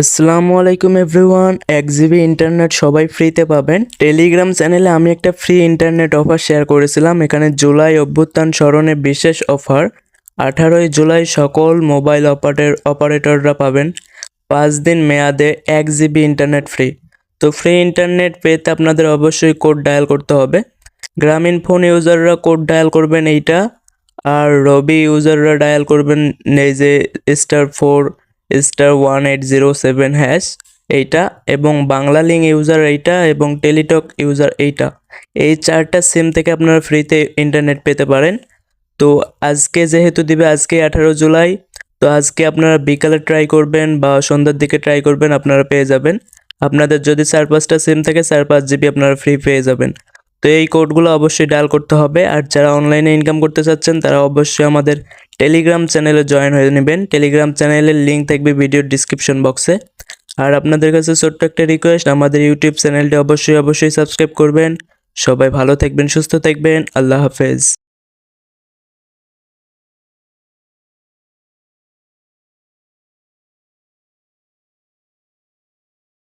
আসসালামু আলাইকুম এভরিওয়ান এক জিবি ইন্টারনেট সবাই ফ্রিতে পাবেন। টেলিগ্রাম চ্যানেলে আমি একটা ফ্রি ইন্টারনেট অফার শেয়ার করেছিলাম, এখানে জুলাই অভ্যুত্থান স্মরণে বিশেষ অফার। আঠারোই জুলাই সকল মোবাইল অপারেটর, অপারেটররা পাবেন। পাঁচ দিন মেয়াদে এক জিবি ইন্টারনেট ফ্রি। তো ফ্রি ইন্টারনেট পেতে আপনাদের অবশ্যই কোড ডায়াল করতে হবে। গ্রামীণ ফোন ইউজাররা কোড ডায়াল করবেন এইটা, আর রবি ইউজাররা ডায়াল করবেন এই যে star four star one eight zero seven hash এইটা এবং বাংলা লিঙ্ক ইউজার এইটা এবং টেলিটক ইউজার এইটা। এই চারটা সিম থেকে আপনারা ফ্রিতে ইন্টারনেট পেতে পারেন। তো আজকে যেহেতু দিবে, আজকে আঠারো জুলাই, তো আজকে আপনারা বিকালে ট্রাই করবেন বা সন্ধ্যার দিকে ট্রাই করবেন, আপনারা পেয়ে যাবেন। আপনাদের যদি চার পাঁচটা সিম থাকে, চার পাঁচ জিবি আপনারা ফ্রি পেয়ে যাবেন। তো এই কোডগুলো অবশ্যই ডায়াল করতে হবে। আর যারা অনলাইনে ইনকাম করতে চাচ্ছেন, তারা অবশ্যই আমাদের টেলিগ্রাম চ্যানেলে জয়েন হয়ে নেবেন। টেলিগ্রাম চ্যানেলের লিঙ্ক থাকবে ভিডিওর ডিসক্রিপশন বক্সে। আর আপনাদের কাছে ছোট্ট একটা রিকোয়েস্ট, আমাদের ইউটিউব চ্যানেলটি অবশ্যই অবশ্যই সাবস্ক্রাইব করবেন। সবাই ভালো থাকবেন, সুস্থ থাকবেন। আল্লাহ হাফেজ।